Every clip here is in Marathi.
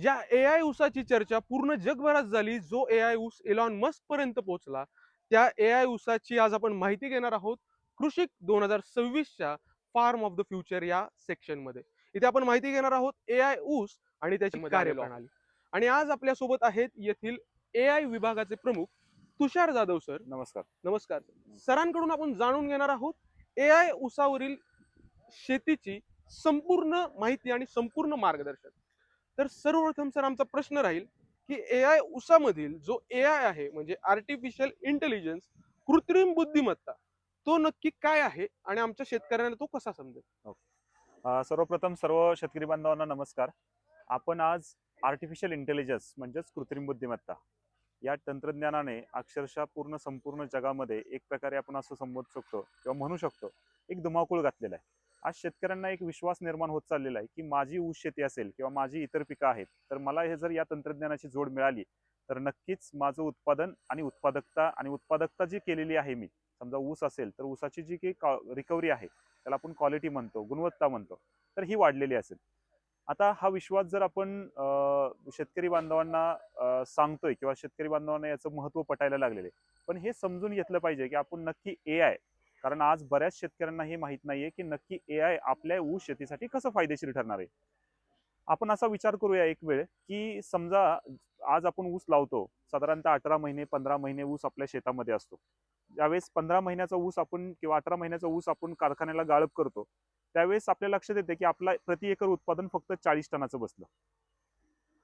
ज्या ए आय ऊसाची चर्चा पूर्ण जगभरात झाली जो ए आय ऊस एलॉन मस्क पर्यंत पोहोचला त्या ए आय ऊसाची आज आपण माहिती घेणार आहोत कृषिक दोन हजार सव्वीसच्या फार्म ऑफ द फ्युचर या सेक्शनमध्ये. इथे आपण माहिती घेणार आहोत ए आय ऊस आणि त्याची कार्यप्रणाली. आणि आज आपल्यासोबत आहेत येथील ए आय विभागाचे प्रमुख तुषार जाधव सर. नमस्कार. नमस्कार. सरांकडून आपण जाणून घेणार आहोत ए आय ऊसावरील शेतीची संपूर्ण माहिती आणि संपूर्ण मार्गदर्शन. तर सर्वप्रथम सर आमचा प्रश्न राहील की ए आय उसामधील जो ए आय आहे म्हणजे आर्टिफिशियल इंटेलिजन्स कृत्रिम बुद्धिमत्ता तो नक्की काय आहे आणि आमच्या शेतकऱ्यांना तो कसा समजेल? सर्वप्रथम सर्व शेतकरी बांधवांना नमस्कार. आपण आज आर्टिफिशियल इंटेलिजन्स म्हणजेच कृत्रिम बुद्धिमत्ता या तंत्रज्ञानाने अक्षरशः पूर्ण संपूर्ण जगामध्ये एक प्रकारे आपण असं संबोधू शकतो किंवा म्हणू शकतो एक धुमाकूळ घातलेला आहे. आज शेतकऱ्यांना एक विश्वास निर्माण होत चाललेला आहे की माझी ऊस शेती असेल किंवा माझी इतर पिकं आहेत तर मला हे जर या तंत्रज्ञानाची जोड मिळाली तर नक्कीच माझं उत्पादन आणि उत्पादकता आणि उत्पादकता जी केलेली आहे मी समजा ऊस असेल तर ऊसाची जी काही रिकव्हरी आहे त्याला आपण क्वालिटी म्हणतो गुणवत्ता म्हणतो तर ही वाढलेली असेल. आता हा विश्वास जर आपण शेतकरी बांधवांना सांगतोय किंवा शेतकरी बांधवांना याचं महत्त्व पटायला लागलेलं आहे पण हे समजून घेतलं पाहिजे की आपण नक्की ए आय कारण आज बऱ्याच शेतकऱ्यांना हे माहीत नाहीये की नक्की ए आय आपल्या ऊस शेतीसाठी कसं फायदेशीर ठरणार आहे. आपण असा विचार करूया एक वेळ की समजा आज आपण ऊस लावतो साधारणतः अठरा महिने पंधरा महिने ऊस आपल्या शेतामध्ये असतो. ज्यावेळेस पंधरा महिन्याचा ऊस आपण किंवा अठरा महिन्याचा ऊस आपण कारखान्याला गाळप करतो त्यावेळेस आपल्या लक्षात येते की आपला प्रति एकर उत्पादन फक्त चाळीस टनाचं बसलं.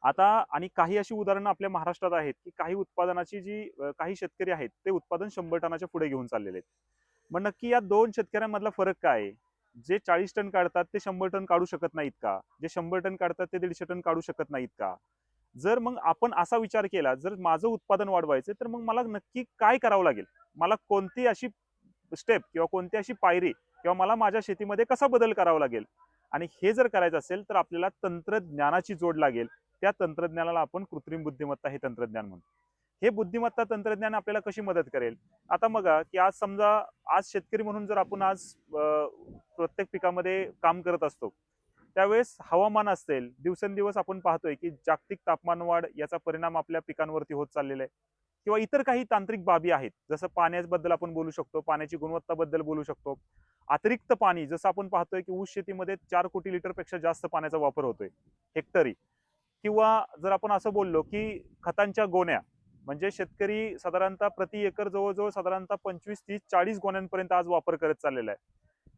आता आणि काही अशी उदाहरणं आपल्या महाराष्ट्रात आहेत की काही उत्पादनाची जी काही शेतकरी आहेत ते उत्पादन शंभर टनाच्या पुढे घेऊन चाललेले आहेत. मग नक्की या दोन शेतकऱ्यांमधला फरक काय आहे? जे चाळीस टन काढतात ते शंभर टन काढू शकत नाहीत का? जे शंभर टन काढतात ते दीडशे टन काढू शकत नाहीत का? जर मग आपण असा विचार केला जर माझं उत्पादन वाढवायचं तर मग मला नक्की काय करावं लागेल? मला कोणती अशी स्टेप किंवा कोणती अशी पायरी किंवा मला माझ्या शेतीमध्ये कसा बदल करावा लागेल? आणि हे जर करायचं असेल तर आपल्याला तंत्रज्ञानाची जोड लागेल. त्या तंत्रज्ञानाला आपण कृत्रिम बुद्धिमत्ता हे तंत्रज्ञान म्हणतो. हे बुद्धिमत्ता तंत्रज्ञान आपल्याला कशी मदत करेल? आता बघा की आज समजा आज शेतकरी म्हणून जर आपण आज प्रत्येक पिकामध्ये काम करत असतो त्यावेळेस हवामान असेल दिवसेंदिवस आपण पाहतोय की जागतिक तापमान वाढ याचा परिणाम आपल्या पिकांवरती होत चाललेला आहे. किंवा इतर काही तांत्रिक बाबी आहेत जसं पाण्याबद्दल आपण बोलू शकतो पाण्याची गुणवत्ताबद्दल बोलू शकतो. अतिरिक्त पाणी जसं आपण पाहतोय की ऊस शेतीमध्ये चार कोटी लिटरपेक्षा जास्त पाण्याचा वापर होतोय हेक्टरी. किंवा जर आपण असं बोललो की खतांच्या गोण्या म्हणजे शेतकरी साधारणतः प्रति एकर जवळजवळ साधारणतः पंचवीस तीस चाळीस गोण्यांपर्यंत आज वापर करत चाललेला आहे.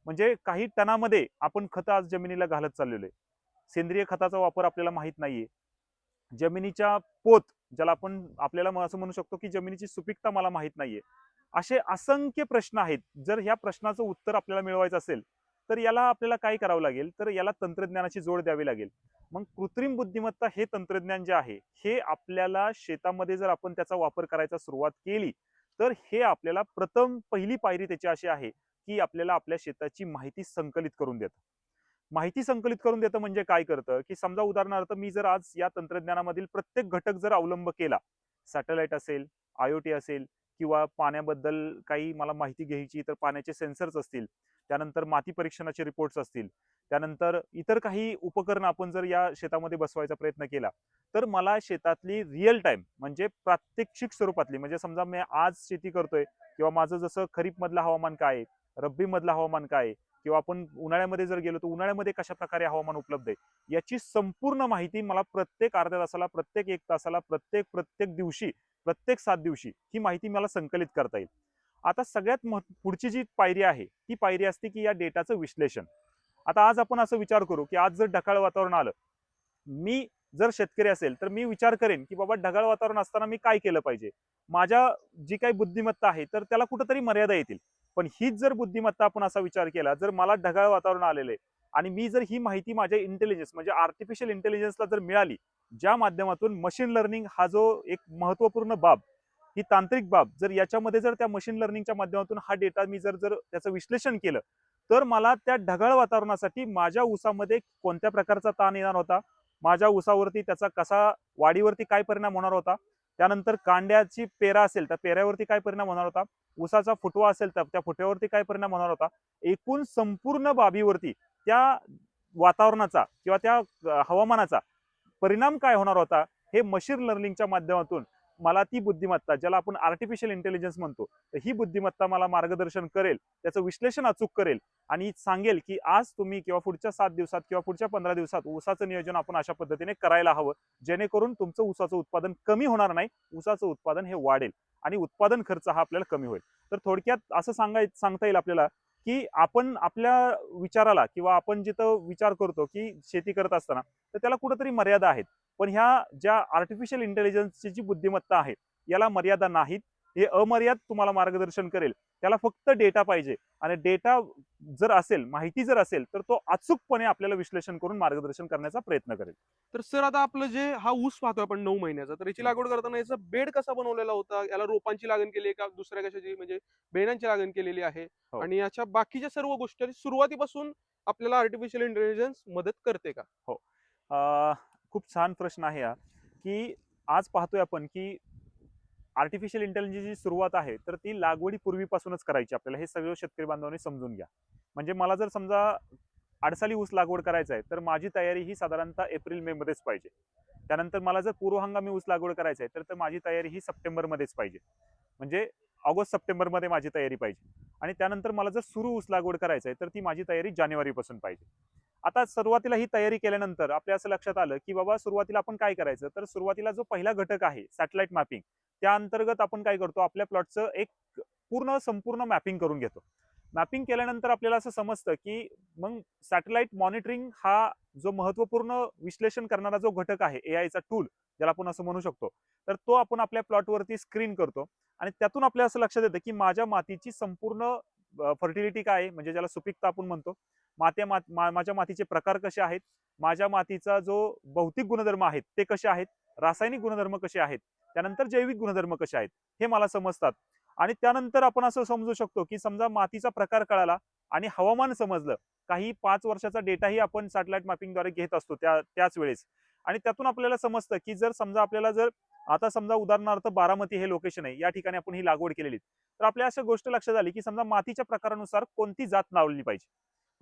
म्हणजे काही टनामध्ये आपण खतं आज जमिनीला घालत चाललेलो आहे. सेंद्रिय खताचा वापर आपल्याला माहीत नाहीये. जमिनीच्या पोत ज्याला आपण आपल्याला असं म्हणू शकतो की जमिनीची सुपीकता मला माहीत नाहीये. असे असंख्य प्रश्न आहेत. जर ह्या प्रश्नाचं उत्तर आपल्याला मिळवायचं असेल तर याला आपल्याला काय करावं लागेल? तर याला तंत्रज्ञानाची जोड द्यावी लागेल. मग कृत्रिम बुद्धिमत्ता हे तंत्रज्ञान जे आहे हे आपल्याला शेतामध्ये जर आपण त्याचा वापर करायचा सुरुवात केली तर हे आपल्याला प्रथम पहिली पायरी त्याची अशी आहे की आपल्याला आपल्या शेताची माहिती संकलित करून देतं. माहिती संकलित करून देतं म्हणजे काय करतं? की समजा उदाहरणार्थ मी जर आज या तंत्रज्ञानामधील प्रत्येक घटक जर अवलंब केला सॅटेलाइट असेल आयओटी असेल किंवा पाण्याबद्दल काही मला माहिती घ्यायची तर पाण्याचे सेन्सर्स असतील त्यानंतर माती परीक्षणाचे रिपोर्ट्स असतील. त्यानंतर इतर काही उपकरणं आपण जर या शेतामध्ये बसवायचा प्रयत्न केला तर मला शेतातली रिअल टाइम म्हणजे प्रात्यक्षिक स्वरूपातली म्हणजे समजा मी आज शेती करतोय किंवा माझं जसं खरीपमधलं हवामान काय आहे रब्बीमधलं हवामान काय आहे किंवा आपण उन्हाळ्यामध्ये जर गेलो तर उन्हाळ्यामध्ये कशा प्रकारे हवामान उपलब्ध आहे याची संपूर्ण माहिती मला प्रत्येक अर्ध्या तासाला प्रत्येक एक तासाला प्रत्येक प्रत्येक दिवशी प्रत्येक सात दिवशी ही माहिती मला संकलित करता येईल. आता सगळ्यात मह- पुढची जी पायरी आहे ती पायरी असते की या डेटाचं विश्लेषण. आता आज आपण असं विचार करू की आज जर ढगाळ वातावरण आलं मी जर शेतकरी असेल तर मी विचार करेन की बाबा ढगाळ वातावरण असताना मी काय केलं पाहिजे? माझ्या जी काही बुद्धिमत्ता आहे तर त्याला कुठंतरी मर्यादा येतील. पण हीच जर बुद्धिमत्ता आपण असा विचार केला जर मला ढगाळ वातावरण आलेलं आहे आणि मी जर ही माहिती माझ्या इंटेलिजन्स म्हणजे आर्टिफिशियल इंटेलिजन्सला जर मिळाली ज्या माध्यमातून मशीन लर्निंग हा जो एक महत्त्वपूर्ण बाब ही तांत्रिक बाब. जर याच्यामध्ये जर त्या मशीन लर्निंगच्या माध्यमातून हा डेटा मी जर जर त्याचं विश्लेषण केलं तर मला त्या ढगाळ वातावरणासाठी माझ्या ऊसामध्ये कोणत्या प्रकारचा ताण येणार होता? माझ्या ऊसावरती त्याचा कसा वाढीवरती काय परिणाम होणार होता? त्यानंतर कांड्याची पेरा असेल त्या पेऱ्यावरती काय परिणाम होणार होता? ऊसाचा फुटवा असेल तर त्या फुटव्यावरती काय परिणाम होणार होता? एकूण संपूर्ण बाबीवरती त्या वातावरणाचा किंवा त्या हवामानाचा परिणाम काय होणार होता? हे मशीन लर्निंगच्या माध्यमातून मला ती बुद्धिमत्ता ज्याला आपण आर्टिफिशियल इंटेलिजन्स म्हणतो तर ही बुद्धिमत्ता मला मार्गदर्शन करेल त्याचं विश्लेषण अचूक करेल आणि सांगेल की आज तुम्ही किंवा पुढच्या सात दिवसात किंवा पुढच्या पंधरा दिवसात ऊसाचं नियोजन आपण अशा पद्धतीने करायला हवं जेणेकरून तुमचं ऊसाचं उत्पादन कमी होणार नाही ऊसाचं उत्पादन हे वाढेल आणि उत्पादन खर्च हा आपल्याला कमी होईल. तर थोडक्यात असं सांगाय सांगता येईल आपल्याला की आपण आपल्या विचाराला किंवा आपण जिथं विचार करतो की शेती करत असताना तर त्याला कुठंतरी मर्यादा आहेत. पण ह्या ज्या आर्टिफिशियल इंटेलिजन्सची जी बुद्धिमत्ता आहे याला मर्यादा नाहीत. हे अमर्याद तुम्हाला मार्गदर्शन करेल. त्याला फक्त डेटा पाहिजे. आणि डेटा जर असेल माहिती जर असेल तर तो अचूकपणे आपल्याला विश्लेषण करून मार्गदर्शन करण्याचा प्रयत्न करेल. तर सर आता आपलं जे हा ऊस पाहतोय आपण नऊ महिन्याचा. तर याची लागवड करताना याचा बेड कसा बनवलेला होता? याला रोपांची लागण केली का? दुसऱ्या कशाची? म्हणजे बेणांची लागण केलेली आहे. हो. आणि याच्या बाकीच्या सर्व गोष्टी सुरुवातीपासून आपल्याला आर्टिफिशियल इंटेलिजन्स मदत करते का? अं, खूप छान प्रश्न आहे हा की आज पाहतोय आपण की आर्टिफिशियल इंटेलिजन्सची सुरुवात आहे तर ती लागवडी पूर्वीपासूनच करायची आपल्याला. हे सगळं शेतकरी बांधवांनी समजून घ्या. म्हणजे मला जर समजा अडसाली ऊस लागवड करायचं आहे तर माझी तयारी ही साधारणतः एप्रिल मे मध्येच पाहिजे. त्यानंतर मला जर पूर्व हंगामी ऊस लागवड करायचं आहे तर तर माझी तयारी ही सप्टेंबरमध्येच पाहिजे. म्हणजे ऑगस्ट सप्टेंबरमध्ये माझी तयारी पाहिजे. आणि त्यानंतर मला जर सुरू ऊस लागवड करायचं आहे तर ती माझी तयारी जानेवारीपासून पाहिजे. आता सुरुवातीला ही तयारी केल्यानंतर आपल्या असं लक्षात आलं की बाबा सुरुवातीला आपण काय करायचं? तर सुरुवातीला जो पहिला घटक आहे सॅटेलाइट मॅपिंग त्या अंतर्गत आपण काय करतो? आपल्या प्लॉटचं एक पूर्ण संपूर्ण मॅपिंग करून घेतो. मॅपिंग केल्यानंतर आपल्याला असं समजतं की मग सॅटेलाइट मॉनिटरिंग हा जो महत्त्वपूर्ण विश्लेषण करणारा जो घटक आहे ए आयचा टूल ज्याला आपण असं म्हणू शकतो तर तो आपण आपल्या प्लॉटवरती स्क्रीन करतो आणि त्यातून आपल्याला असं लक्षात येतं की माझ्या मातीची संपूर्ण फर्टिलिटी काय आहे? म्हणजे ज्याला सुपीकता आपण म्हणतो. माते मात मा- माझ्या मातीचे प्रकार कसे आहेत? माझ्या मातीचा जो भौतिक गुणधर्म आहेत ते कसे आहेत? रासायनिक गुणधर्म कसे आहेत? त्यानंतर जैविक गुणधर्म कसे आहेत? हे मला समजतात. आणि त्यानंतर आपण असं समजू शकतो की समजा मातीचा प्रकार कळाला आणि हवामान समजलं. काही पाच वर्षाचा डेटाही आपण सॅटेलाइट मॅपिंगद्वारे घेत असतो त्या त्याच वेळेस. आणि त्यातून आपल्याला समजतं की जर समजा आपल्याला जर आता समजा उदाहरणार्थ बारामती हे लोकेशन आहे या ठिकाणी आपण ही लागवड केलेली. तर आपल्या अशा गोष्ट लक्षात आली की समजा मातीच्या प्रकारानुसार कोणती जात लावली पाहिजे.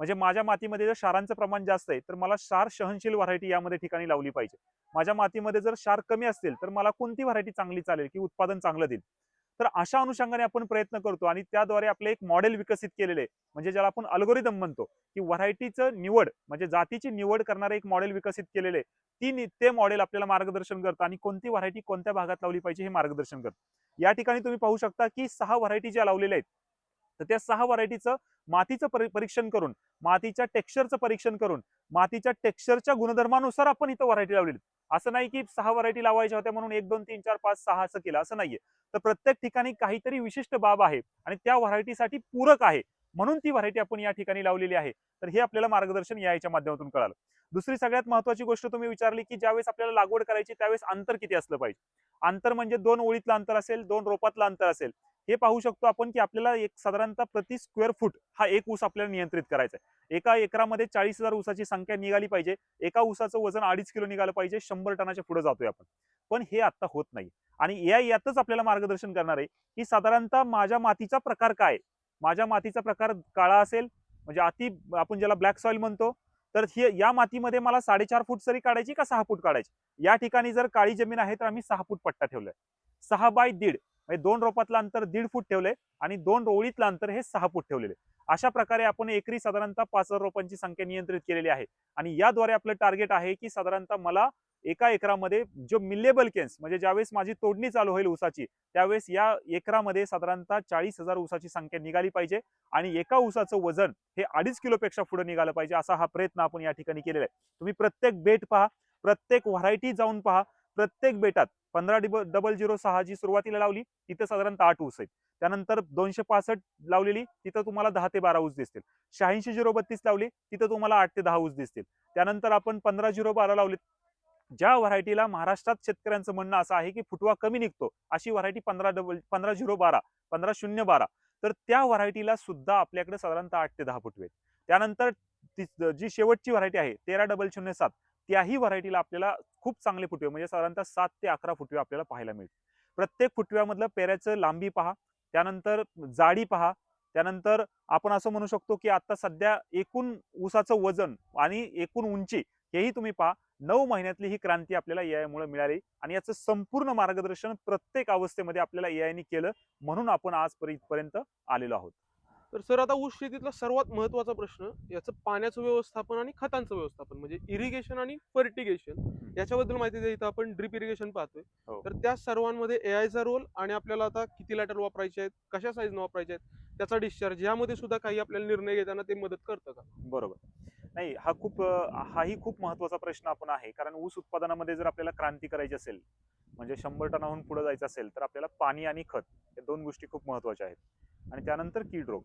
म्हणजे माझ्या मातीमध्ये जर क्षारांचं प्रमाण जास्त आहे तर मला क्षार सहनशील व्हरायटी यामध्ये ठिकाणी लावली पाहिजे. माझ्या मातीमध्ये जर क्षार कमी असतील तर मला कोणती व्हरायटी चांगली चालेल की उत्पादन चांगलं देईल? तर अशा अनुषंगाने आपण प्रयत्न करतो आणि त्याद्वारे आपले एक मॉडेल विकसित केलेले म्हणजे ज्याला आपण अल्गोरिदम म्हणतो. की व्हरायटीचं निवड म्हणजे जातीची निवड करणारे एक मॉडेल विकसित केलेले ती ते मॉडेल आपल्याला मार्गदर्शन करतं आणि कोणती व्हरायटी कोणत्या भागात लावली पाहिजे हे मार्गदर्शन करतं. या ठिकाणी तुम्ही पाहू शकता की सहा व्हरायटी ज्या लावलेल्या आहेत तर त्या सहा व्हरायटीचं मातीचं परीक्षण करून मातीच्या टेक्स्चरचं परीक्षण करून मातीच्या टेक्स्चरच्या गुणधर्मानुसार आपण इथं व्हरायटी लावलेली असं नाही की सहा व्हरायटी लावायच्या होत्या म्हणून एक दोन तीन चार पाच सहा असं केलं असं नाहीये. तर प्रत्येक ठिकाणी काहीतरी विशिष्ट बाब आहे आणि त्या व्हरायटीसाठी पूरक आहे. म्हणून ती व्हरायटी आपण या ठिकाणी लावलेली आहे. तर हे आपल्याला मार्गदर्शन याच्या माध्यमातून कळालं. दुसरी सगळ्यात महत्वाची गोष्ट तुम्ही विचारली की ज्यावेळेस आपल्याला लागवड करायची त्यावेळेस अंतर किती असलं पाहिजे. अंतर म्हणजे दोन ओळीतलं अंतर असेल दोन रोपातलं अंतर असेल. हे पाहू शकतो आपण की आपल्याला एक साधारणतः प्रति स्क्वेअर फूट हा एक ऊस आपल्याला नियंत्रित करायचा आहे. एका एकरामध्ये चाळीस हजार ऊसाची संख्या निघाली पाहिजे. एका ऊसाचं वजन अडीच किलो निघालं पाहिजे. शंभर टनाच्या पुढे जातोय आपण. पण हे आता होत नाही. आणि या यातच आपल्याला मार्गदर्शन करणार आहे की साधारणतः माझ्या मातीचा प्रकार काय माझ्या मातीचा प्रकार काळा असेल म्हणजे अति आपण ज्याला ब्लॅक सॉइल म्हणतो तर हे या मातीमध्ये मला साडेचार फूट सरी काढायची का सहा फूट काढायची? या ठिकाणी जर काळी जमीन आहे तर आम्ही सहा फूट पट्टा ठेवलाय. सहा बाय दीड म्हणजे दोन रोपातलं अंतर दीड फूट ठेवलंय आणि दोन ओळीतलं अंतर हे सहा फूट ठेवलेले अशा प्रकारे आपण एकरी साधारणतः पाच हजार रोपांची संख्या नियंत्रित केलेली आहे. आणि याद्वारे आपलं टार्गेट आहे की साधारणतः मला एका एकरामध्ये जो मिलेबल केन्स म्हणजे ज्यावेळेस माझी तोडणी चालू होईल ऊसाची त्यावेळेस या एकरामध्ये साधारणतः चाळीस हजार ऊसाची संख्या निघाली पाहिजे आणि एका ऊसाचं वजन हे अडीच किलोपेक्षा पुढे निघालं पाहिजे असा हा प्रयत्न आपण या ठिकाणी केलेला आहे. तुम्ही प्रत्येक बेट पहा प्रत्येक व्हरायटी जाऊन पहा प्रत्येक बेटात पंधरा डिब डबल झिरो सहा जी सुरुवातीला लावली तिथं साधारणतः आठ ऊस आहेत. त्यानंतर दोनशे पासष्ट लावलेली तिथं तुम्हाला दहा ते बारा ऊस दिसतील. शहाऐंशी झिरो बत्तीस लावली तिथं तुम्हाला आठ ते दहा ऊस दिसतील. त्यानंतर आपण पंधरा झिरो बारा लावले ज्या व्हरायटीला महाराष्ट्रात शेतकऱ्यांचं म्हणणं असं आहे की फुटवा कमी निघतो अशी व्हरायटी पंधरा डबल पंधरा झिरो बारा पंधरा शून्य बारा तर त्या व्हरायटीला सुद्धा आपल्याकडे साधारणतः आठ ते दहा फुटवे आहेत त्यानंतर जी शेवटची व्हरायटी आहे तेरा डबल शून्य सात त्याही व्हरायटीला आपल्याला खूप चांगले फुटवे म्हणजे साधारणतः सात ते अकरा फुटवे आपल्याला पाहायला मिळतील. प्रत्येक फुटव्यामधलं पेऱ्याचं लांबी पहा त्यानंतर जाडी पहा त्यानंतर आपण असं म्हणू शकतो की आता सध्या एकूण ऊसाचं वजन आणि एकूण उंची हेही तुम्ही पहा नऊ महिन्यातली ही क्रांती आपल्याला एआय मुळे मिळाली आणि याचं संपूर्ण मार्गदर्शन प्रत्येक अवस्थेमध्ये आपल्याला एआयने केलं म्हणून आपण आजपर्यंत इथपर्यंत आलेलो आहोत. तर सर आता ऊस शेतीतला सर्वात महत्त्वाचा प्रश्न याचं पाण्याचं व्यवस्थापन आणि खतांचं व्यवस्थापन म्हणजे इरिगेशन आणि फर्टिगेशन याच्याबद्दल माहिती द्यायचं आपण ड्रिप इरिगेशन पाहतोय. हो. तर त्या सर्वांमध्ये एआयचा रोल आणि आपल्याला आता किती लॅटर वापरायचे आहेत कशा साईजनं वापरायचे आहेत त्याचा डिस्चार्ज यामध्ये सुद्धा काही आपल्याला निर्णय घेताना ते मदत करतं का? बरोबर. नाही हा खूप हाही खूप महत्त्वाचा प्रश्न आपण आहे. कारण ऊस उत्पादनामध्ये जर आपल्याला क्रांती करायची असेल म्हणजे शंभर टनाहून पुढे जायचं असेल तर आपल्याला पाणी आणि खत या दोन गोष्टी खूप महत्त्वाच्या आहेत. आणि त्यानंतर कीड रोग.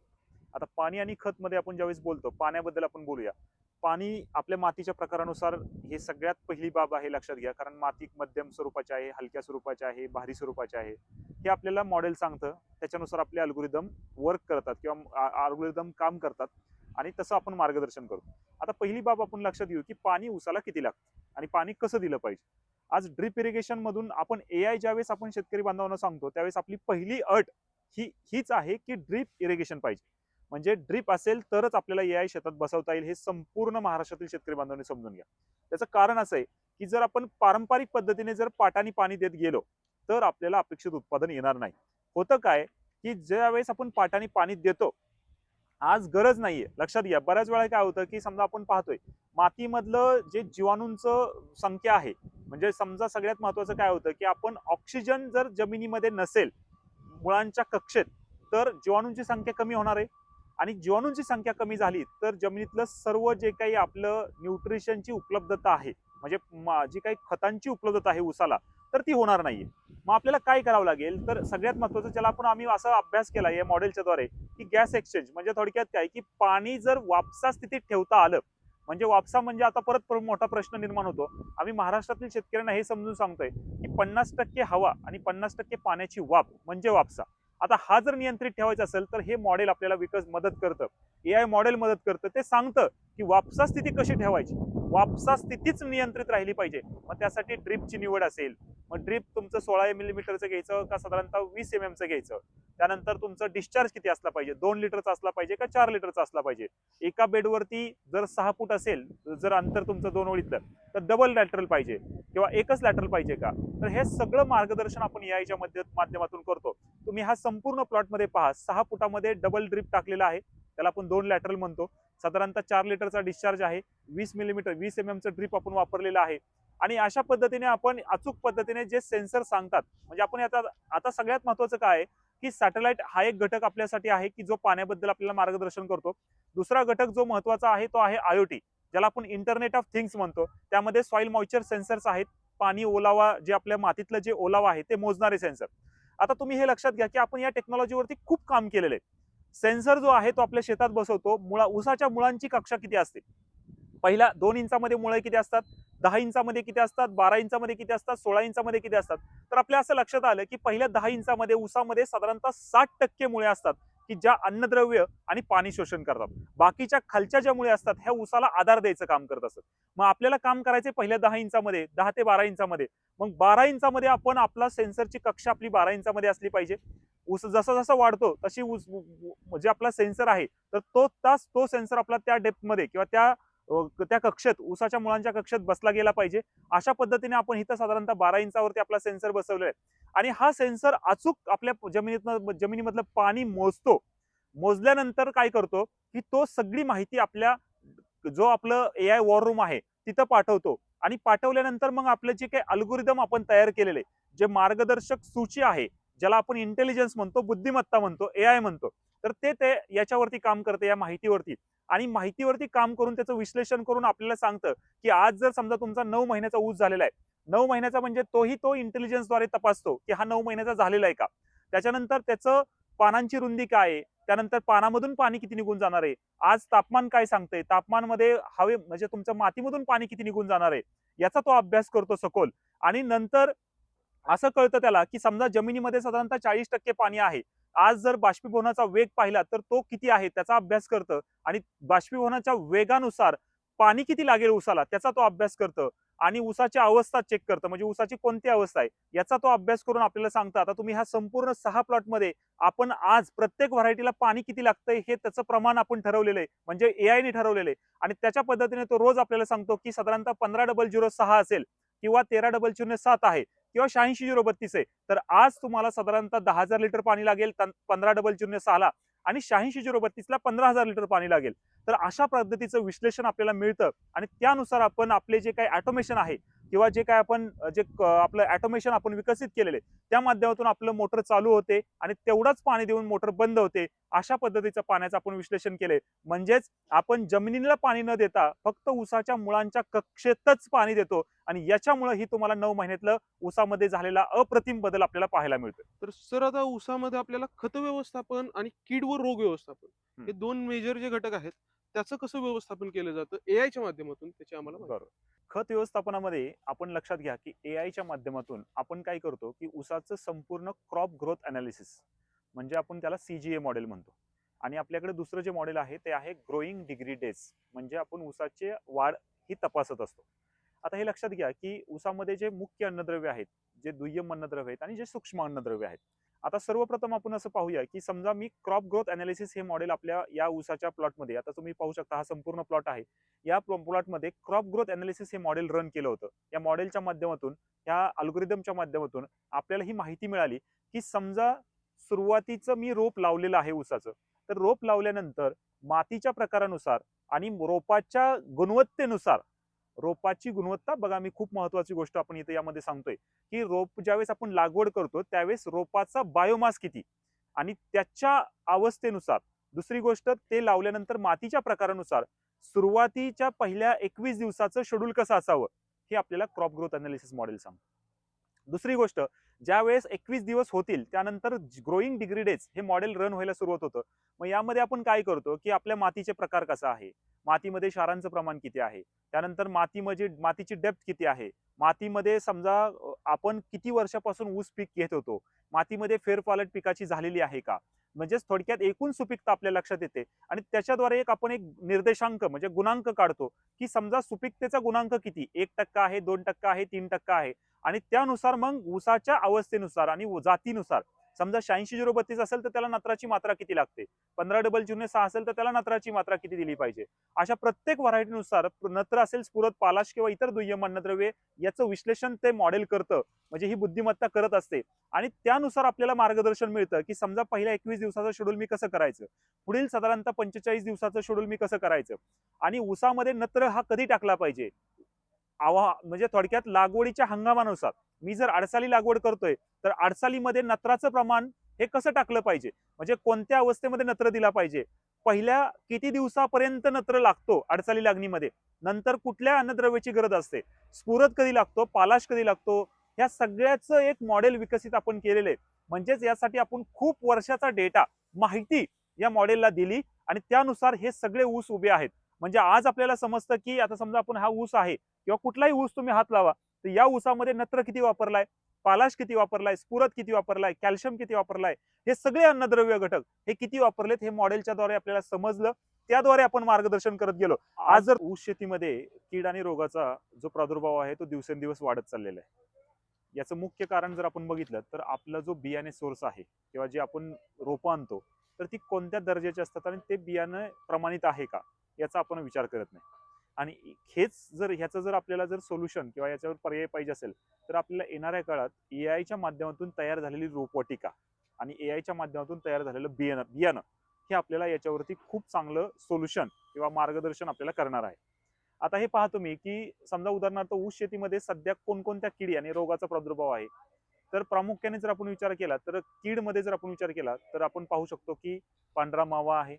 आता पाणी आणि खत मध्ये आपण ज्यावेळेस बोलतो पाण्याबद्दल आपण बोलूया. पाणी आपल्या मातीच्या प्रकारानुसार हे सगळ्यात पहिली बाब आहे लक्षात घ्या. कारण माती मध्यम स्वरूपाची आहे हलक्या स्वरूपाची आहे भारी स्वरूपाची आहे. हे आपल्याला मॉडेल सांगतं. त्याच्यानुसार आपले अल्गोरिदम वर्क करतात किंवा अल्गोरिदम काम करतात. आणि तसं आपण मार्गदर्शन करतो आता पहिली बाब आपण लक्षात घेऊ की पाणी उसाला किती लागतं आणि पाणी कसं दिलं पाहिजे. आज ड्रिप इरिगेशन मधून आपण ए आय ज्यावेळेस आपण शेतकरी बांधवांना सांगतो त्यावेळेस आपली पहिली अट ही हीच आहे की ड्रिप इरिगेशन पाहिजे. म्हणजे ड्रिप असेल तरच आपल्याला ए आय शेतात बसवता येईल हे संपूर्ण महाराष्ट्रातील शेतकरी बांधवांनी समजून घ्या. त्याचं कारण असं आहे की जर आपण पारंपरिक पद्धतीने जर पाटाने पाणी देत गेलो तर आपल्याला अपेक्षित उत्पादन येणार नाही. होतं काय की ज्यावेळेस आपण पाटाने पाणी देतो आज गरज नाहीये. लक्षात घ्या बऱ्याच वेळा काय होतं की समजा आपण पाहतोय मातीमधलं जे जीवाणूंचं संख्या आहे म्हणजे समजा सगळ्यात महत्वाचं काय होतं की आपण ऑक्सिजन जर जमिनीमध्ये नसेल मुळांच्या कक्षेत तर जीवाणूंची संख्या कमी होणार आहे. आणि जीवाणूंची संख्या कमी झाली तर जमिनीतलं सर्व जे काही आपलं न्यूट्रिशनची उपलब्धता आहे म्हणजे मा- जी काही खतांची उपलब्धता आहे उसाला तर ती होणार नाहीये. मग आपल्याला काय करावं लागेल? तर सगळ्यात महत्वाचं ज्याला आपण आम्ही असा अभ्यास केला या मॉडेलच्या द्वारे की गॅस एक्सचेंज म्हणजे थोडक्यात काय? की पाणी जर वापसा स्थितीत ठेवता आलं म्हणजे वापसा म्हणजे आता परत मोठा प्रश्न निर्माण होतो. आम्ही महाराष्ट्रातील शेतकऱ्यांना हे समजून सांगतोय की पन्नास टक्के हवा आणि पन्नास टक्के पाण्याची वाप म्हणजे वापसा. आता हा जर नियंत्रित ठेवायचा असेल तर हे मॉडेल आपल्याला विकस मदत करतं. ए आय मॉडेल मदत करतं. ते सांगतं की वापसा स्थिती कशी ठेवायची? वापसा स्थितीच नियंत्रित राहिली पाहिजे. मग त्यासाठी ड्रिपची निवड असेल. मग ड्रिप तुमचं सोळा मिलीमीटरचं घ्यायचं का साधारणतः वीस एम एमचं घ्यायचं? त्यानंतर तुमचं डिस्चार्ज किती असला पाहिजे? दोन लिटरचा असला पाहिजे का चार लिटरचा असला पाहिजे? एका बेडवरती जर सहा फूट असेल जर अंतर तुमचं दोन ओळीतलं तर डबल लॅटरल पाहिजे. किंवा एकच लॅटरल पाहिजे का? तर हे सगळं मार्गदर्शन आपण याच्या मध्ये माध्यमातून करतो. तुम्ही हा संपूर्ण प्लॉटमध्ये पहा. सहा फुटामध्ये डबल ड्रिप टाकलेला आहे. त्याला आपण दोन लॅटरल म्हणतो. साधारणतः चार लिटरचा डिस्चार्ज आहे. वीस मिलीमीटर वीस एम एमचं ड्रिप आपण वापरलेलं आहे. आणि अशा पद्धतीने आपण अचूक पद्धतीने जे सेन्सर सांगतात म्हणजे आपण आता आता सगळ्यात महत्वाचं काय आहे की सॅटेलाइट हा एक घटक आपल्यासाठी आहे की जो पाण्याबद्दल आपल्याला मार्गदर्शन करतो. दुसरा घटक जो महत्त्वाचा आहे तो आहे आयोटी ज्याला आपण इंटरनेट ऑफ थिंग्स म्हणतो. त्यामध्ये सॉइल मॉइश्चर सेन्सर्स आहेत पाणी ओलावा जे आपल्या मातीतलं जे ओलावा आहे ते मोजणारे सेन्सर आता तुम्ही हे लक्षात घ्या की आपण या टेक्नॉलॉजीवरती खूप काम केलेलं आहे. सेन्सर जो आहे तो आपल्या शेतात बसवतो. मुळा उसाच्या मुळांची कक्षा किती असते? पहिल्या दोन इंचामध्ये मुळे किती असतात? दहा इंचामध्ये किती असतात? बारा इंचामध्ये किती असतात? सोळा इंचामध्ये किती असतात? तर आपल्या असं लक्षात आलं की पहिल्या दहा इंचामध्ये ऊसामध्ये साधारणतः साठ टक्के मुळे असतात की ज्या अन्नद्रव्य आणि पाणी शोषण करतात. बाकीच्या खालच्या ज्या मुळे असतात ह्या ऊसाला आधार द्यायचं काम करत असत. मग आपल्याला काम करायचे पहिल्या दहा इंचामध्ये दहा ते बारा इंचामध्ये. मग बारा इंचामध्ये आपण आपला सेन्सरची कक्षा आपली बारा इंचामध्ये असली पाहिजे. ऊस जसा जसा वाढतो तशी ऊस जे आपला सेन्सर आहे तर तो तास तो सेन्सर आपला त्या डेप्थमध्ये किंवा त्या त्या कक्षेत ऊसाच्या मुळांच्या कक्षेत बसला गेला पाहिजे. अशा पद्धतीने आपण इथं साधारणतः बारा इंचावरती आपला सेन्सर बसवलेला आहे. आणि हा सेन्सर अचूक आपल्या जमिनीतनं जमिनीमधलं पाणी मोजतो. मोजल्यानंतर काय करतो की तो सगळी माहिती आपल्या जो आपलं ए आय वॉर रूम आहे तिथं पाठवतो. आणि पाठवल्यानंतर मग आपलं जे काही अल्गोरिदम आपण तयार केलेले जे मार्गदर्शक सूची आहे ज्याला आपण इंटेलिजन्स म्हणतो बुद्धिमत्ता म्हणतो ए आय म्हणतो तर ते ते याच्यावरती काम करते या माहितीवरती. आणि माहितीवरती काम करून त्याचं विश्लेषण करून आपल्याला सांगतं की आज जर समजा तुमचा नऊ महिन्याचा ऊस झालेला आहे नऊ महिन्याचा म्हणजे तोही तो इंटेलिजन्सद्वारे तपासतो की हा नऊ महिन्याचा झालेला आहे का? त्याच्यानंतर त्याचं पानांची रुंदी काय आहे? त्यानंतर पानामधून पाणी किती निघून जाणार आहे? आज तापमान काय सांगतंय? तापमानमध्ये हवे म्हणजे तुमच्या मातीमधून पाणी किती निघून जाणार आहे? याचा तो अभ्यास करतो सखोल. आणि नंतर असं कळतं त्याला की समजा जमिनीमध्ये साधारणतः चाळीस टक्के पाणी आहे आज जर बाष्पीभवनाचा वेग पाहिला तर तो किती आहे त्याचा अभ्यास करतं. आणि बाष्पीभवनाच्या वेगानुसार पाणी किती लागेल उसाला त्याचा तो अभ्यास करतं. आणि उसाची अवस्था चेक करतं. म्हणजे उसाची कोणती अवस्था आहे याचा तो अभ्यास करून आपल्याला सांगतं. आता तुम्ही ह्या संपूर्ण सहा प्लॉटमध्ये आपण आज प्रत्येक व्हरायटीला पाणी किती लागतंय हे त्याचं प्रमाण आपण ठरवलेलं आहे. म्हणजे एआयने ठरवलेलं आहे. आणि त्याच्या पद्धतीने तो रोज आपल्याला सांगतो की साधारणतः पंधरा डबल झिरो सहा असेल किंवा तेरा डबल शून्य सात आहे. किंवा शहाऐंशी झिरो बत्तीस आहे. तर आज तुम्हाला साधारणतः दहा हजार लिटर पाणी लागेल पंधरा डबल शून्य सहाला आणि शहाऐंशी झिरो बत्तीसला पंधरा हजार लिटर पाणी लागेल. तर अशा पद्धतीचं विश्लेषण आपल्याला मिळतं आणि त्यानुसार आपण आपले जे काही ऑटोमेशन आहे किंवा जे काय आपण जे आपलं ऑटोमेशन आपण विकसित केलेले त्या माध्यमातून आपलं मोटर चालू होते आणि तेवढाच पाणी देऊन मोटर बंद होते अशा पद्धतीचं पाण्याचं आपण विश्लेषण केले म्हणजेच आपण जमिनीला पाणी न देता फक्त ऊसाच्या मुळांच्या कक्षेतच पाणी देतो आणि याच्यामुळे ही तुम्हाला नऊ महिन्यातलं ऊसामध्ये झालेला अप्रतिम बदल आपल्याला पाहायला मिळतो तर सर आता ऊसामध्ये आपल्याला खत व्यवस्थापन आणि कीड व रोग व्यवस्थापन हे. दोन मेजर जे घटक आहेत त्याचं कसं व्यवस्थापन केलं जातं? एआयच्या माध्यमातून त्याची आम्हाला बरोबर. खत व्यवस्थापनामध्ये आपण लक्षात घ्या की ए आयच्या माध्यमातून आपण काय करतो की ऊसाचं संपूर्ण क्रॉप ग्रोथ अनालिसिस म्हणजे आपण त्याला सीजीए मॉडेल म्हणतो. आणि आपल्याकडे दुसरं जे मॉडेल आहे ते आहे ग्रोईंग डिग्री डेज म्हणजे आपण उसाचे वाढ ही तपासत असतो. आता हे लक्षात घ्या की ऊसामध्ये जे मुख्य अन्नद्रव्य आहेत जे दुय्यम अन्नद्रव्य आहेत आणि जे सूक्ष्म अन्नद्रव्य आहेत आता सर्वप्रथम आपण असं पाहूया की समजा मी क्रॉप ग्रोथ अनालिसिस हे मॉडेल आपल्या या ऊसाच्या प्लॉटमध्ये आता तुम्ही पाहू शकता हा संपूर्ण प्लॉट आहे. या प्लॉटमध्ये क्रॉप ग्रोथ अनालिसिस हे मॉडेल रन केलं होतं. या मॉडेलच्या माध्यमातून या अल्गोरिदमच्या माध्यमातून आपल्याला ही माहिती मिळाली की समजा सुरुवातीचं मी रोप लावलेलं आहे ऊसाचं तर रोप लावल्यानंतर मातीच्या प्रकारानुसार आणि रोपाच्या गुणवत्तेनुसार रोपाची गुणवत्ता बघा मी खूप महत्वाची गोष्ट आपण इथे यामध्ये सांगतोय की रोप ज्यावेळेस आपण लागवड करतो त्यावेळेस रोपाचा बायोमास किती? आणि त्याच्या अवस्थेनुसार दुसरी गोष्ट ते लावल्यानंतर मातीच्या प्रकारानुसार सुरुवातीच्या पहिल्या एकवीस दिवसाचं शेड्यूल कसं असावं? हे आपल्याला क्रॉप ग्रोथ अनालिसिस मॉडेल सांग दुसरी गोष्ट ज्या वेळेस एकवीस दिवस होतील त्यानंतर ग्रोईंग डिग्री डेज हे मॉडेल रन व्हायला सुरुवात होतं. मग यामध्ये आपण काय करतो की आपल्या मातीचे प्रकार कसा आहे? मातीमध्ये क्षारांचं प्रमाण किती आहे? त्यानंतर मातीमध्ये मातीची डेप्थ किती आहे? मातीमध्ये समजा आपण किती वर्षापासून ऊस पीक घेत होतो? मातीमध्ये फेरपालट पिकाची झालेली आहे का? म्हणजेच थोडक्यात एकूण सुपीकता आपल्या लक्षात येते. आणि त्याच्याद्वारे एक आपण एक निर्देशांक म्हणजे गुणांक काढतो की समजा सुपीकतेचा गुणांक किती? एक टक्का आहे दोन टक्का आहे तीन टक्का आहे. आणि त्यानुसार मग ऊसाच्या अवस्थेनुसार आणि जातीनुसार समजा शहाऐंशी झिरो बत्तीस असेल तर त्याला नत्राची मात्रा किती लागते? पंधरा डबल शून्य सहा असेल तर त्याला नत्राची मात्रा किती दिली पाहिजे? अशा प्रत्येक व्हरायटीनुसार नत्र असेल स्फुरत पालाश किंवा इतर दुय्यम अन्नद्रव्ये याचं विश्लेषण ते मॉडेल करतं म्हणजे ही बुद्धिमत्ता करत असते. आणि त्यानुसार आपल्याला मार्गदर्शन मिळतं की समजा पहिल्या एकवीस दिवसाचं शेड्यूल मी कसं करायचं? पुढील साधारणतः पंचेचाळीस दिवसाचं शेड्यूल मी कसं करायचं? आणि उसामध्ये नत्र हा कधी टाकला पाहिजे? आवा म्हणजे थोडक्यात लागवडीच्या हंगामानुसार. मी जर अडसाली लागवड करतोय तर अडसालीमध्ये नत्राचं प्रमाण हे कसं टाकलं पाहिजे? म्हणजे कोणत्या अवस्थेमध्ये नत्र दिला पाहिजे? पहिल्या किती दिवसापर्यंत नत्र लागतो अडचाली लागणीमध्ये? नंतर कुठल्या अन्नद्रव्याची गरज असते? स्फुरत कधी लागतो? पालाश कधी लागतो? या सगळ्याचं एक मॉडेल विकसित आपण केलेलं आहे म्हणजेच यासाठी आपण खूप वर्षाचा डेटा माहिती या मॉडेलला दिली आणि त्यानुसार हे सगळे ऊस उभे आहेत. म्हणजे आज आपल्याला समजतं की आता समजा आपण हा ऊस आहे किंवा कुठलाही ऊस तुम्ही हात लावा तर या ऊसामध्ये नत्र किती वापरलाय पालाश किती वापरलाय स्फुरत किती वापरलाय कॅल्शियम किती वापरलाय हे सगळे अन्नद्रव्य घटक हे किती वापरलेत हे मॉडेलच्या द्वारे आपल्याला समजलं. त्याद्वारे आपण मार्गदर्शन करत गेलो. आज जर ऊस शेतीमध्ये कीड आणि रोगाचा जो प्रादुर्भाव आहे तो दिवसेंदिवस वाढत चाललेला आहे. याचं मुख्य कारण जर आपण बघितलं तर आपला जो बियाणे सोर्स आहे किंवा जे आपण रोपं आणतो तर ती कोणत्या दर्जाची असतात आणि ते बियाणं प्रमाणित आहे का? याचा आपण विचार करत नाही. आणि हेच जर ह्याचं जर आपल्याला जर सोल्युशन किंवा याच्यावर पर्याय पाहिजे असेल तर आपल्याला येणाऱ्या काळात ए आयच्या माध्यमातून तयार झालेली रोपवाटिका आणि ए आयच्या माध्यमातून तयार झालेलं बियाणं बियाणं हे आपल्याला याच्यावरती खूप चांगलं सोल्युशन किंवा मार्गदर्शन आपल्याला करणार आहे. आता हे पाहतो मी की समजा उदाहरणार्थ ऊस शेतीमध्ये सध्या कोणकोणत्या किडी आणि रोगाचा प्रादुर्भाव आहे? तर प्रामुख्याने जर आपण विचार केला तर कीडमध्ये जर आपण विचार केला तर आपण पाहू शकतो की पांढरा मावा आहे.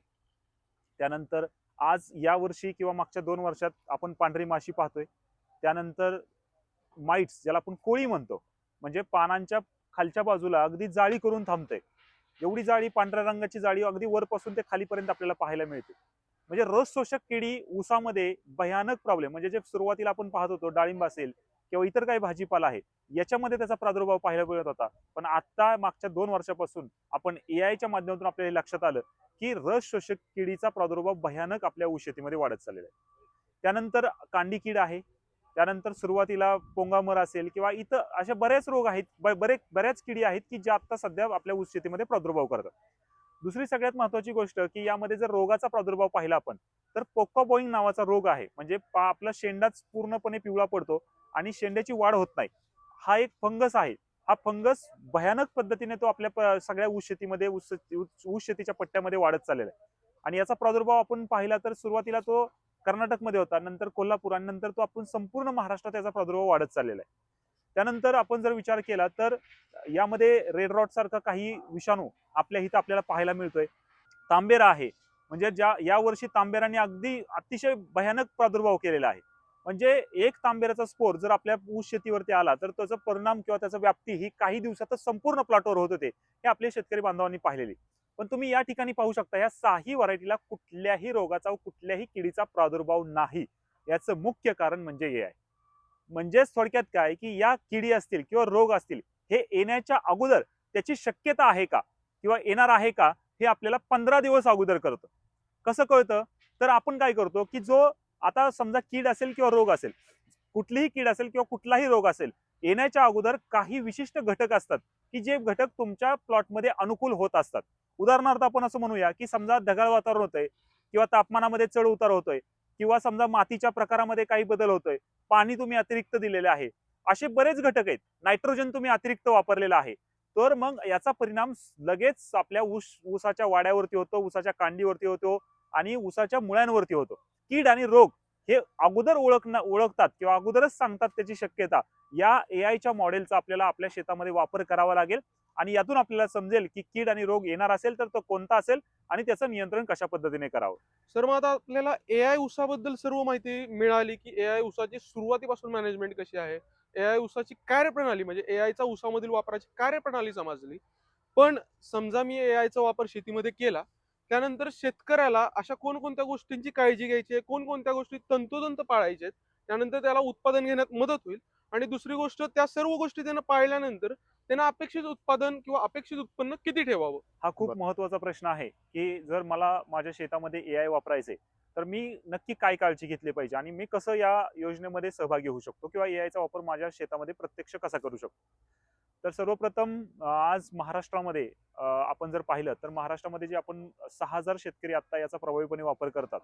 त्यानंतर आज या वर्षी किंवा मागच्या दोन वर्षात आपण पांढरी माशी पाहतोय. त्यानंतर माइट्स ज्याला आपण कोळी म्हणतो म्हणजे पानांच्या खालच्या बाजूला अगदी जाळी करून थांबते एवढी जाळी पांढऱ्या रंगाची जाळी अगदी वरपासून ते खालीपर्यंत आपल्याला पाहायला मिळते. म्हणजे रस शोषक किडी ऊसामध्ये भयानक प्रॉब्लेम म्हणजे जे सुरुवातीला आपण पाहत होतो डाळिंब असेल किंवा इतर काही भाजीपाला आहे याच्यामध्ये त्याचा प्रादुर्भाव पाहायला मिळत होता. पण आता मागच्या दोन वर्षापासून आपण ए आयच्या माध्यमातून आपल्याला लक्षात आलं की रस शोषक किडीचा प्रादुर्भाव भयानक आपल्या ऊस शेतीमध्ये वाढत चाललेला आहे. त्यानंतर कांडी कीड आहे त्यानंतर सुरुवातीला पोंगामर असेल किंवा इतर अशा बरेच रोग आहेत बरेच बरे बऱ्याच किडी आहेत की ज्या आता सध्या आपल्या ऊस शेतीमध्ये प्रादुर्भाव करतात. दुसरी सगळ्यात महत्वाची गोष्ट की यामध्ये जर रोगाचा प्रादुर्भाव पाहिला आपण तर पोक्का बॉईंग नावाचा रोग आहे. म्हणजे आपला शेंडाच पूर्णपणे पिवळा पडतो आणि शेंड्याची वाढ होत नाही. हा एक फंगस आहे. हा फंगस भयानक पद्धतीने तो आपल्या सगळ्या ऊस शेतीमध्ये ऊस ऊस- ऊस शेतीच्या पट्ट्यामध्ये वाढत चाललेला आहे. आणि याचा प्रादुर्भाव आपण पाहिला तर सुरुवातीला तो कर्नाटकमध्ये होता नंतर कोल्हापूर आणि नंतर तो आपण संपूर्ण महाराष्ट्रात याचा प्रादुर्भाव वाढत चाललेला आहे. त्यानंतर आपण जर विचार केला तर यामध्ये रेड रॉट सारखा काही विषाणू आपल्या इथं आपल्याला पाहायला मिळतोय. तांबेरा आहे. म्हणजे ज्या या वर्षी तांबेराने अगदी अतिशय भयानक प्रादुर्भाव केलेला आहे. म्हणजे एक तांबेराचा स्पोर जर आपल्या ऊस शेतीवरती आला तर त्याचा परिणाम किंवा त्याचा व्याप्ती ही काही दिवसातच संपूर्ण प्लॉटवर होत होते हे आपले शेतकरी बांधवांनी पाहिलेली. पण तुम्ही या ठिकाणी पाहू शकता या साही व्हरायटीला कुठल्याही रोगाचा व कुठल्याही किडीचा प्रादुर्भाव नाही. याचं मुख्य कारण म्हणजे हे आहे. म्हणजेच थोडक्यात काय की या किडी असतील किंवा रोग असतील हे येण्याच्या अगोदर त्याची शक्यता आहे का? किंवा येणार आहे का? हे आपल्याला पंधरा दिवस अगोदर करतं कसं कळतं? तर आपण काय करतो की जो आता समजा कीड असेल किंवा रोग असेल कुठलीही कीड असेल किंवा कुठलाही रोग असेल येण्याच्या अगोदर काही विशिष्ट घटक असतात की जे घटक तुमच्या प्लॉटमध्ये अनुकूल होत असतात. उदाहरणार्थ आपण असं म्हणूया की समजा ढगाळ वातावरण होतंय किंवा तापमानामध्ये चढ उतार होतोय. किंवा समजा मातीच्या प्रकारामध्ये काही बदल होतोय पाणी तुम्ही अतिरिक्त दिलेले आहे. असे बरेच घटक आहेत. नायट्रोजन तुम्ही अतिरिक्त वापरलेलं आहे. तर मग याचा परिणाम लगेच आपल्या ऊस ऊसाच्या वाड्यावरती होतो ऊसाच्या कांडीवरती होतो आणि ऊसाच्या मुळ्यांवरती होतो. कीड आणि रोग हे अगोदर ओळख ओळखतात किंवा अगोदरच सांगतात त्याची शक्यता या ए आयच्या मॉडेलचा आपल्याला आपल्या शेतामध्ये वापर करावा लागेल आणि यातून आपल्याला समजेल की कीड आणि रोग येणार असेल तर तो कोणता असेल आणि त्याचं नियंत्रण कशा पद्धतीने करावं. सर मग आता आपल्याला ए आय उसाबद्दल सर्व माहिती मिळाली की ए आय उसाची सुरुवातीपासून मॅनेजमेंट कशी आहे? ए आय उसाची कार्यप्रणाली म्हणजे ए आयचा उसामधील वापराची कार्यप्रणाली समजली. पण समजा मी ए आयचा वापर शेतीमध्ये केला त्यानंतर शेतकऱ्याला अशा कोणकोणत्या गोष्टींची काळजी घ्यायची आहे? कोणकोणत्या गोष्टी तंतोतंत पाळायच्या आहेत? त्यानंतर त्याला उत्पादन घेण्यात मदत होईल. आणि दुसरी गोष्ट त्या सर्व गोष्टी त्यानं पाळल्यानंतर त्यांना अपेक्षित उत्पादन किंवा अपेक्षित उत्पन्न किती ठेवावं? हा खूप. महत्त्वाचा प्रश्न आहे की जर मला माझ्या शेतामध्ये ए आय वापरायचे तर मी नक्की काय काळजी घेतली पाहिजे? आणि मी कसं या योजनेमध्ये सहभागी होऊ शकतो? किंवा ए आयचा वापर माझ्या शेतामध्ये प्रत्यक्ष कसा करू शकतो? तर सर्वप्रथम आज महाराष्ट्रामध्ये आपण जर पाहिलं तर महाराष्ट्रामध्ये जे आपण सहा हजार शेतकरी आता याचा प्रभावीपणे वापर करतात.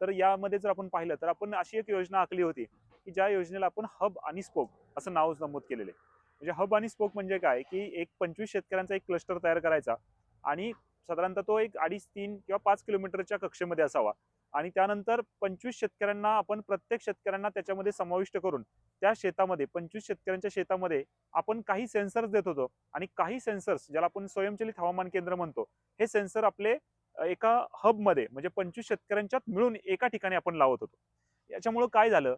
तर यामध्ये जर आपण पाहिलं तर आपण अशी एक योजना आखली होती की ज्या योजनेला आपण हब आणि स्पोक असं नाव नमूद केलेले म्हणजे हब आणि स्पोक म्हणजे काय की एक पंचवीस शेतकऱ्यांचा एक क्लस्टर तयार करायचा आणि साधारणतः तो एक अडीच तीन किंवा पाच किलोमीटरच्या कक्षेमध्ये असावा. आणि त्यानंतर पंचवीस शेतकऱ्यांना आपण प्रत्येक शेतकऱ्यांना त्याच्यामध्ये समाविष्ट करून त्या शेतामध्ये पंचवीस शेतकऱ्यांच्या शेतामध्ये आपण काही सेन्सर्स देत होतो आणि काही सेन्सर्स ज्याला आपण स्वयंचलित हवामान केंद्र म्हणतो हे सेन्सर आपले एका हबमध्ये म्हणजे पंचवीस शेतकऱ्यांच्यात मिळून एका ठिकाणी आपण लावत होतो. याच्यामुळं काय झालं?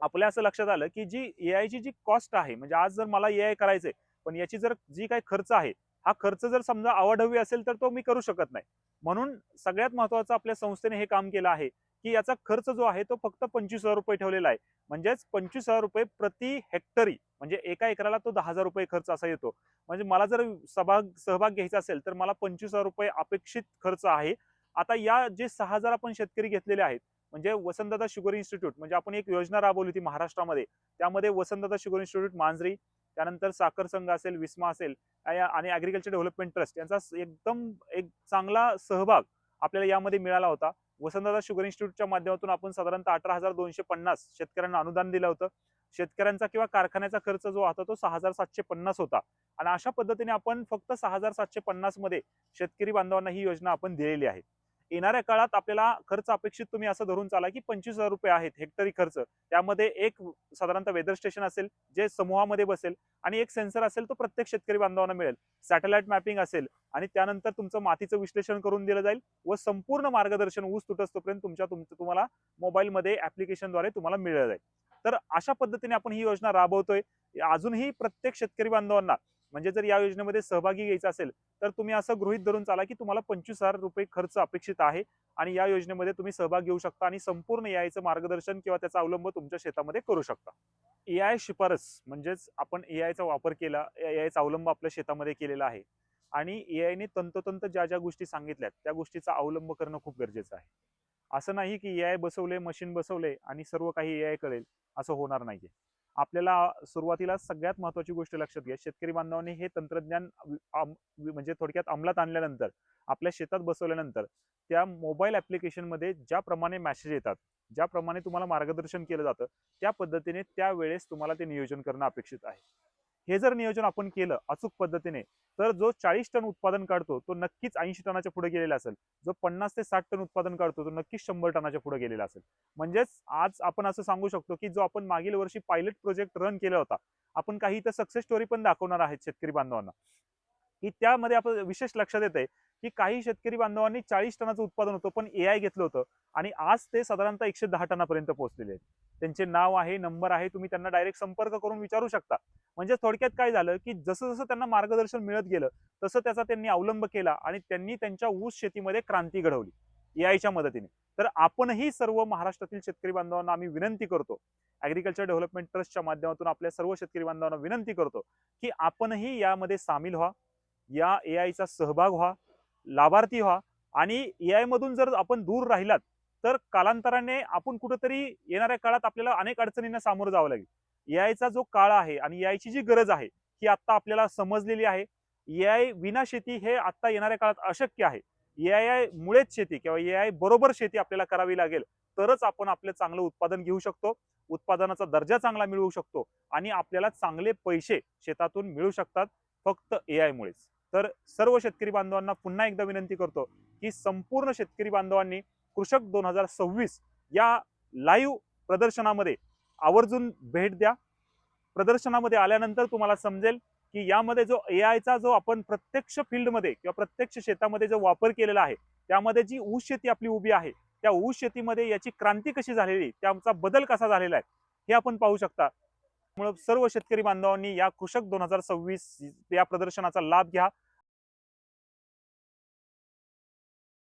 आपल्या असं लक्षात आलं की जी ए आयची जी कॉस्ट आहे म्हणजे आज जर मला ए आय करायचंय पण याची जर जी काही खर्च आहे हा खर्च जर समजा अवाढव्य असेल तर तो मी करू शकत नाही. म्हणून सगळ्यात महत्वाचं आपल्या संस्थेने हे काम केलं आहे की याचा खर्च जो आहे तो फक्त पंचवीस हजार रुपये ठेवलेला आहे. म्हणजेच पंचवीस हजार रुपये प्रति हेक्टरी म्हणजे एका एकराला तो दहा हजार रुपये खर्च असा येतो. म्हणजे मला जर सभाग सहभाग घ्यायचा असेल तर मला पंचवीस हजार रुपये अपेक्षित खर्च आहे. आता या जे सहा हजार आपण शेतकरी घेतलेले आहेत म्हणजे वसंतदादा शुगर इन्स्टिट्यूट म्हणजे आपण एक योजना राबवली होती महाराष्ट्रामध्ये. त्यामध्ये वसंतदादा शुगर इन्स्टिट्यूट मांजरी त्यानंतर साखर संघ असेल विस्मा असेल आणि ॲग्रिकल्चर डेव्हलपमेंट ट्रस्ट यांचा एकदम एक चांगला सहभाग आपल्याला यामध्ये मिळाला होता. वसंतदादा शुगर इन्स्टिट्यूटच्या माध्यमातून आपण साधारणतः अठरा हजार दोनशे पन्नास शेतकऱ्यांना अनुदान दिलं होतं. शेतकऱ्यांचा किंवा कारखान्याचा खर्च जो होता तो सहा हजार सातशे पन्नास होता. आणि अशा पद्धतीने आपण फक्त सहा हजार सातशे पन्नासमध्ये शेतकरी बांधवांना ही योजना आपण दिलेली आहे. येणाऱ्या काळात आपल्याला खर्च अपेक्षित तुम्ही असं धरून चाला की पंचवीस हजार रुपये आहेत हेक्टरी खर्च. त्यामध्ये एक साधारणतः वेदर स्टेशन असेल जे समूहामध्ये बसेल आणि एक सेन्सर असेल तो प्रत्येक शेतकरी बांधवांना मिळेल. सॅटेलाइट मॅपिंग असेल आणि त्यानंतर तुमचं मातीचं विश्लेषण करून दिलं जाईल व संपूर्ण मार्गदर्शन ऊस तुटस्तोपर्यंत तुमच्या तुमचं तुम्हाला मोबाईलमध्ये ऍप्लिकेशनद्वारे तुम्हाला मिळलं जाईल. तर अशा पद्धतीने आपण ही योजना राबवतोय. अजूनही प्रत्येक शेतकरी बांधवांना म्हणजे जर या योजनेमध्ये सहभागी घ्यायचा असेल तर तुम्ही असं गृहित धरून चाला की तुम्हाला पंचवीस हजार रुपये खर्च अपेक्षित आहे आणि या योजनेमध्ये तुम्ही सहभाग घेऊ शकता आणि संपूर्ण एआयचं मार्गदर्शन किंवा त्याचा अवलंब तुमच्या शेतामध्ये करू शकता. एआय शिफारस म्हणजेच आपण एआयचा वापर केला एआयचा अवलंब आपल्या शेतामध्ये केलेला आहे आणि एआयने तंतोतंत ज्या ज्या गोष्टी सांगितल्यात त्या गोष्टीचा अवलंब करणं खूप गरजेचं आहे. असं नाही की ए आय बसवले मशीन बसवले आणि सर्व काही ए आय कळेल असं होणार नाहीये. आपल्याला सुरुवातीला सगळ्यात महत्वाची गोष्ट लक्षात घ्या. शेतकरी बांधवांनी हे तंत्रज्ञान म्हणजे थोडक्यात अंमलात आणल्यानंतर आपल्या शेतात बसवल्यानंतर त्या मोबाईल ॲप्लिकेशनमध्ये ज्याप्रमाणे मॅसेज येतात ज्याप्रमाणे तुम्हाला मार्गदर्शन केलं जातं त्या पद्धतीने त्यावेळेस तुम्हाला ते नियोजन करणं अपेक्षित आहे. हे जर नियोजन आपण केलं अचूक पद्धतीने तर जो चाळीस टन उत्पादन काढतो तो नक्कीच ऐंशी टनाच्या पुढे गेलेला असेल. जो पन्नास ते साठ टन उत्पादन काढतो तो नक्कीच शंभर टनाच्या पुढे गेलेला असेल. म्हणजेच आज आपण असं सांगू शकतो की जो आपण मागील वर्षी पायलट प्रोजेक्ट रन केला होता आपण काही इथं सक्सेस स्टोरी पण दाखवणार आहेत शेतकरी बांधवांना. की त्यामध्ये आपण विशेष लक्षात येत आहे की काही शेतकरी बांधवांनी चाळीस टनाचं उत्पादन होतं पण एआय घेतलं होतं. आणि आज ते साधारणतः एकशे दहा टनापर्यंत पोहोचलेले आहेत. त्यांचे नाव आहे नंबर आहे तुम्ही त्यांना डायरेक्ट संपर्क करून विचारू शकता. म्हणजे थोडक्यात काय झालं की जसं जसं त्यांना मार्गदर्शन मिळत गेलं तसं त्याचा त्यांनी अवलंब केला आणि त्यांनी त्यांच्या ऊस शेतीमध्ये क्रांती घडवली एआयच्या मदतीने. तर आपणही सर्व महाराष्ट्रातील शेतकरी बांधवांना आम्ही विनंती करतो ऍग्रिकल्चर डेव्हलपमेंट ट्रस्टच्या माध्यमातून आपल्या सर्व शेतकरी बांधवांना विनंती करतो की आपणही यामध्ये सामील व्हा. या एआयचा सहभाग व्हा लाभार्थी व्हा आणि एआय मधून जर आपण दूर राहिलात तर कालांतराने आपण कुठंतरी येणाऱ्या काळात आपल्याला अनेक अडचणींना सामोरं जावं लागेल. एआयचा जो काळ आहे आणि ए आयची जी गरज आहे ही आता आपल्याला समजलेली आहे. एआय विना शेती हे आता येणाऱ्या काळात अशक्य आहे. एआय मुळेच शेती किंवा ए आय बरोबर शेती आपल्याला करावी लागेल तरच आपण आपलं चांगलं उत्पादन घेऊ शकतो उत्पादनाचा दर्जा चांगला मिळवू शकतो आणि आपल्याला चांगले पैसे शेतातून मिळू शकतात फक्त ए मुळेच. तर सर्व शेतकरी बांधवांना पुन्हा एकदा विनंती करतो की संपूर्ण शेतकरी बांधवांनी कृषक दोन हजार सव्वीस या लाईव्ह प्रदर्शनामध्ये आवर्जून भेट द्या. प्रदर्शनामध्ये आल्यानंतर तुम्हाला समजेल की यामध्ये जो ए आयचा जो आपण प्रत्यक्ष फील्डमध्ये किंवा प्रत्यक्ष शेतामध्ये जो वापर केलेला आहे त्यामध्ये जी ऊस शेती आपली उभी आहे त्या ऊस शेतीमध्ये याची क्रांती कशी झालेली त्याचा बदल कसा झालेला आहे हे आपण पाहू शकता. त्यामुळे सर्व शेतकरी बांधवांनी या कृषक दोन हजार सव्वीस या प्रदर्शनाचा लाभ घ्या.